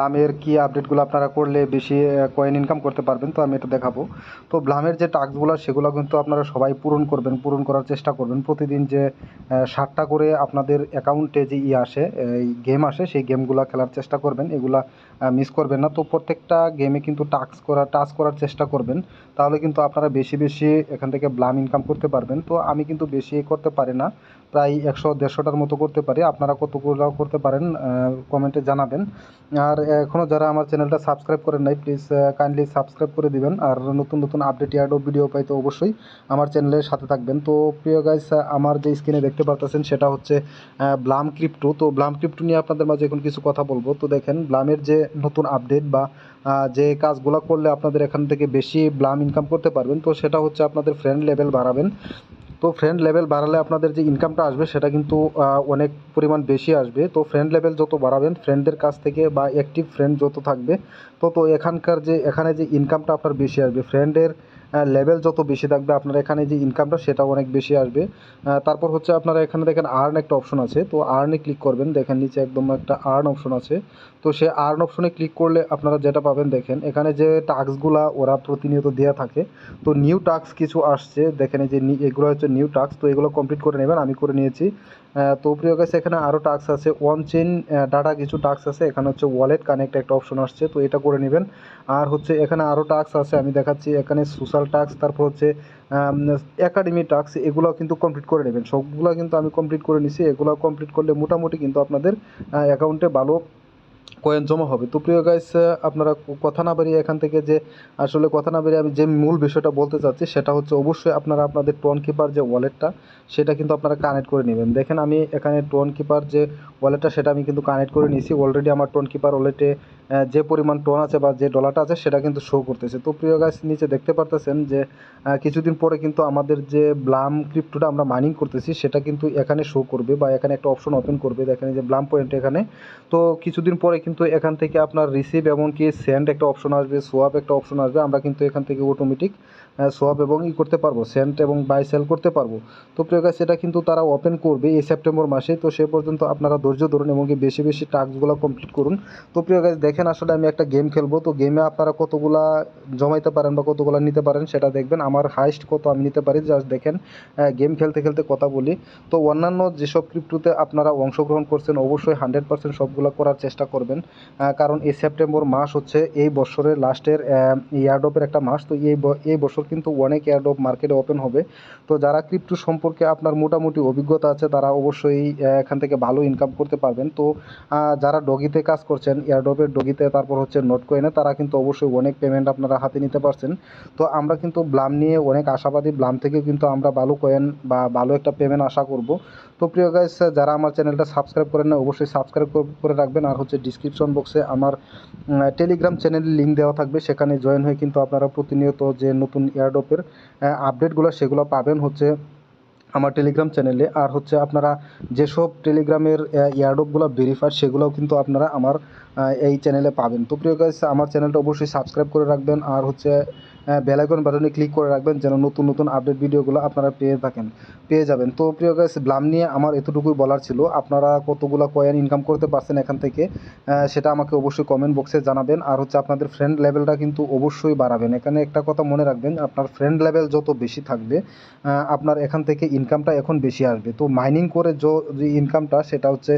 ব্লামের কি আপডেটগুলো আপনারা করলে বেশি কয়েন ইনকাম করতে পারবেন, তো আমি এটা দেখাবো। তো ব্লামের যে টাস্কগুলো, সেগুলো কিন্তু আপনারা সবাই পূরণ করবেন, পূরণ করার চেষ্টা করবেন। প্রতিদিন যে ষাটটা করে আপনাদের অ্যাকাউন্টে যে ই আসে এই গেম আসে, সেই গেমগুলো খেলার চেষ্টা করবেন, এগুলা মিস করবেন না। তো প্রত্যেকটা গেমে কিন্তু টাস্ক করা, টাস্ক করার চেষ্টা করবেন, তাহলে কিন্তু আপনারা বেশি বেশি এখান থেকে ব্লাম ইনকাম করতে পারবেন। তো আমি কিন্তু বেশি করতে পারি না। প্রায় একশো, দেড়শোটার মতো করতে পারি। আপনারা কতগুলো করতে পারেন কমেন্টে জানাবেন। আর এখনও যারা আমার চ্যানেলটা সাবস্ক্রাইব করেন নাই প্লিজ কাইন্ডলি সাবস্ক্রাইব করে দিবেন। আর নতুন নতুন আপডেট ইয়ার্ডও ভিডিও পাইতে অবশ্যই আমার চ্যানেলের সাথে থাকবেন। তো প্রিয় গাইস আমার যে স্ক্রিনে দেখতে পারতেছেন, সেটা হচ্ছে ব্লাম ক্রিপ্টো তো ব্লাম ক্রিপ্টো নিয়ে আপনাদের মাঝে এখন কিছু কথা বলব। তো দেখেন ব্লামের যে নতুন আপডেট বা যে কাজগুলো করলে আপনাদের এখান থেকে বেশি ব্লাম ইনকাম করতে পারবেন, তো সেটা হচ্ছে আপনাদের ফ্রেন্ড লেভেল বাড়াবেন। তো ফ্রেন্ড লেভেল বাড়ালে আপনাদের যে ইনকামটা আসবে, সেটা কিন্তু অনেক পরিমাণ বেশি আসবে। তো ফ্রেন্ড লেভেল যত বাড়াবেন ফ্রেন্ডদের কাছ থেকে বা অ্যাক্টিভ ফ্রেন্ড যত থাকবে, তত এখানকার যে, এখানে যে ইনকামটা আপনার বেশি আসবে। ফ্রেন্ডের লেভেল যত বেশি থাকবে, আপনার এখানে যে ইনকামটা সেটা অনেক বেশি আসবে। তারপর হচ্ছে আপনারা এখানে দেখেন আর্ন একটা অপশন আছে। তো আর্নে ক্লিক করবেন, দেখেন নিচে একদম একটা আর্ন অপশন আছে। তো সে আর্ন অপশনে ক্লিক করলে আপনারা যেটা পাবেন, দেখেন এখানে যে টাস্কগুলা ওরা প্রতিনিয়ত দেওয়া থাকে। তো নিউ টাস্ক কিছু আসছে, দেখেন যে এগুলো হচ্ছে নিউ টাস্ক তো এগুলো কমপ্লিট করে নেবেন, আমি করে নিয়েছি। তো প্রিয় কাছে এখানে আরও টাস্ক আছে। ওয়ান চেন ডাটা কিছু টাস্ক আছে। এখানে হচ্ছে ওয়ালেট কানেক্ট একটা অপশন আসছে, তো এটা করে নেবেন। আর হচ্ছে এখানে আরও টাস্ক আছে, আমি দেখাচ্ছি। এখানে সোশ্যাল টাস্ক তারপর হচ্ছে একাডেমি টাস্ক এগুলো কিন্তু কমপ্লিট করে নেবেন। সবগুলো কিন্তু আমি কমপ্লিট করে নিছি। এগুলো কমপ্লিট করলে মোটামুটি কিন্তু আপনাদের অ্যাকাউন্টে ভালো কয়েন জমা হবে। তো প্রিয় গাইস আপনারা কথা না বাড়িয়ে এখান থেকে যে আসলে কথা না বাড়িয়ে আমি যে মূল বিষয়টা বলতে চাচ্ছি, সেটা হচ্ছে অবশ্যই আপনারা আপনাদের টোন কিপার যে ওয়ালেটটা সেটা কিন্তু আপনারা কানেক্ট করে নেবেন। দেখেন আমি এখানে টোন কিপার যে ওয়ালেটটা সেটা আমি কিন্তু কানেক্ট করে নিয়েছি। অলরেডি আমার টোন কিপার ওয়ালেটে যে পরিমাণ টোন আছে বা যে ডলারটা আছে, সেটা কিন্তু শো করতেছে। তো প্রিয় গাছ নিচে দেখতে পারতেছেন যে কিছুদিন পরে কিন্তু আমাদের যে ব্লাম ক্রিপ্টোটা আমরা মাইনিং করতেছি, সেটা কিন্তু এখানে শো করবে বা এখানে একটা অপশন ওপেন করবে। দেখেন যে ব্লাম পয়েন্ট এখানে। তো কিছুদিন পরে কিন্তু এখান থেকে আপনার রিসিভ এমনকি সেন্ড একটা অপশন আসবে সোয়াপ একটা অপশন আসবে, আমরা কিন্তু এখান থেকে অটোমেটিক সোয়াপ এবং ই করতে পারব সেন্ট এবং বাই সেল করতে পারব। তো প্রিয় গাছ এটা কিন্তু তারা ওপেন করবে এই সেপ্টেম্বর মাসে। তো সে পর্যন্ত আপনারা ধৈর্য ধরুন এবং বেশি বেশি টাস্কগুলো কমপ্লিট করুন। তো প্রিয় গাছ দেখেন আসলে আমি একটা গেম খেলব। তো গেমে আপনারা কতগুলা জমাইতে পারেন বা কতগুলা নিতে পারেন সেটা দেখবেন। আমার হাইস্ট কত আমি নিতে পারি? জাস্ট দেখেন গেম খেলতে খেলতে কথা বলি। তো অন্যান্য যেসব ক্রিপ্টোতে আপনারা অংশগ্রহণ করছেন, অবশ্যই হান্ড্রেড পার্সেন্ট সবগুলো করার চেষ্টা করবেন। কারণ এই সেপ্টেম্বর মাস হচ্ছে এই বছরের লাস্টের ইয়ারডপের একটা মাস। তো এই এই বছর কিন্তু অনেক ইয়ারডপ মার্কেটে ওপেন হবে। তো যারা ক্রিপ্টো সম্পর্কে আপনার মোটামুটি অভিজ্ঞতা আছে, তারা অবশ্যই এখান থেকে ভালো ইনকাম করতে পারবেন। তো যারা ডগিতে কাজ করছেন এয়ারডপের ডগিতে, তারপর হচ্ছে নোট কয়েনে তারা কিন্তু অবশ্যই অনেক পেমেন্ট আপনারা হাতে নিতে পারছেন। তো আমরা কিন্তু ব্লাম নিয়ে অনেক আশাবাদী। ব্লাম থেকেও কিন্তু আমরা ভালো কয়েন বা ভালো একটা পেমেন্ট আশা করব। তো প্রিয় গাইস যারা আমার চ্যানেলটা সাবস্ক্রাইব করেন না অবশ্যই সাবস্ক্রাইব করে রাখবেন। আর হচ্ছে ডিসক্রিপশন বক্সে আমার টেলিগ্রাম চ্যানেলের লিঙ্ক দেওয়া থাকবে। সেখানে জয়েন হয়ে কিন্তু আপনারা প্রতিনিয়ত যে নতুন এয়ারডপের আপডেটগুলো সেগুলো পাবেন হচ্ছে আমার টেলিগ্রাম চ্যানেলে আর হচ্ছে আপনারা যেসব টেলিগ্রামের এয়ারডপগুলো ভেরিফাইড সেগুলোও কিন্তু আপনারা আমার এই চ্যানেলে পাবেন। তো প্রিয় গাইস আমার চ্যানেলটা অবশ্যই সাবস্ক্রাইব করে রাখবেন আর হচ্ছে বেলাইকন বাটনে ক্লিক করে রাখবেন যেন নতুন নতুন আপডেট ভিডিওগুলো আপনারা পেয়ে থাকেন, পেয়ে যাবেন। তো প্রিয় গাইস ব্লাম নিয়ে আমার এতটুকুই বলার ছিল। আপনারা কতগুলো কয়েন ইনকাম করতে পারছেন এখান থেকে সেটা আমাকে অবশ্যই কমেন্ট বক্সে জানাবেন। আর হচ্ছে আপনাদের ফ্রেন্ড লেভেলটা কিন্তু অবশ্যই বাড়াবেন। এখানে একটা কথা মনে রাখবেন, আপনার ফ্রেন্ড লেভেল যত বেশি থাকবে আপনার এখান থেকে ইনকামটা এখন বেশি আসবে। তো মাইনিং করে যে ইনকামটা সেটা হচ্ছে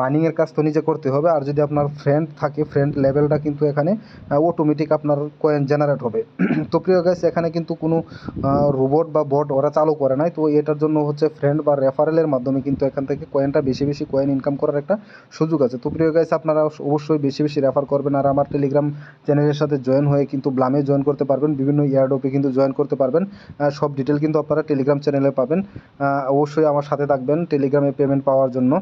মাইনিংয়ের কাজ তো নিজে করতে হবে। আর যদি আপনার ফ্রেন্ড থাকে ফ্রেন্ড লেভেলটা কিন্তু এখানে অটোমেটিক আপনার কয়েন জেনারেট হবে। তো প্রিয় গাইস এখানে কিন্তু কোনো রোবট বা বট ওরা চালু করে নাই। তো এটার জন্য হচ্ছে ফ্রেন্ড বা রেফারেলের মাধ্যমে কিন্তু এখান থেকে কয়েনটা বেশি বেশি কয়েন ইনকাম করার একটা সুযোগ আছে। তো প্রিয় গাইস আপনারা অবশ্যই বেশি বেশি রেফার করবেন। আর আমার টেলিগ্রাম চ্যানেলের সাথে জয়েন হয়ে কিন্তু ব্লামে জয়েন করতে পারবেন। বিভিন্ন ইয়ারডোপে কিন্তু জয়েন করতে পারবেন। সব ডিটেল কিন্তু আপনারা টেলিগ্রাম চ্যানেলে পাবেন। অবশ্যই আমার সাথে থাকবেন টেলিগ্রামে পেমেন্ট পাওয়ার জন্য।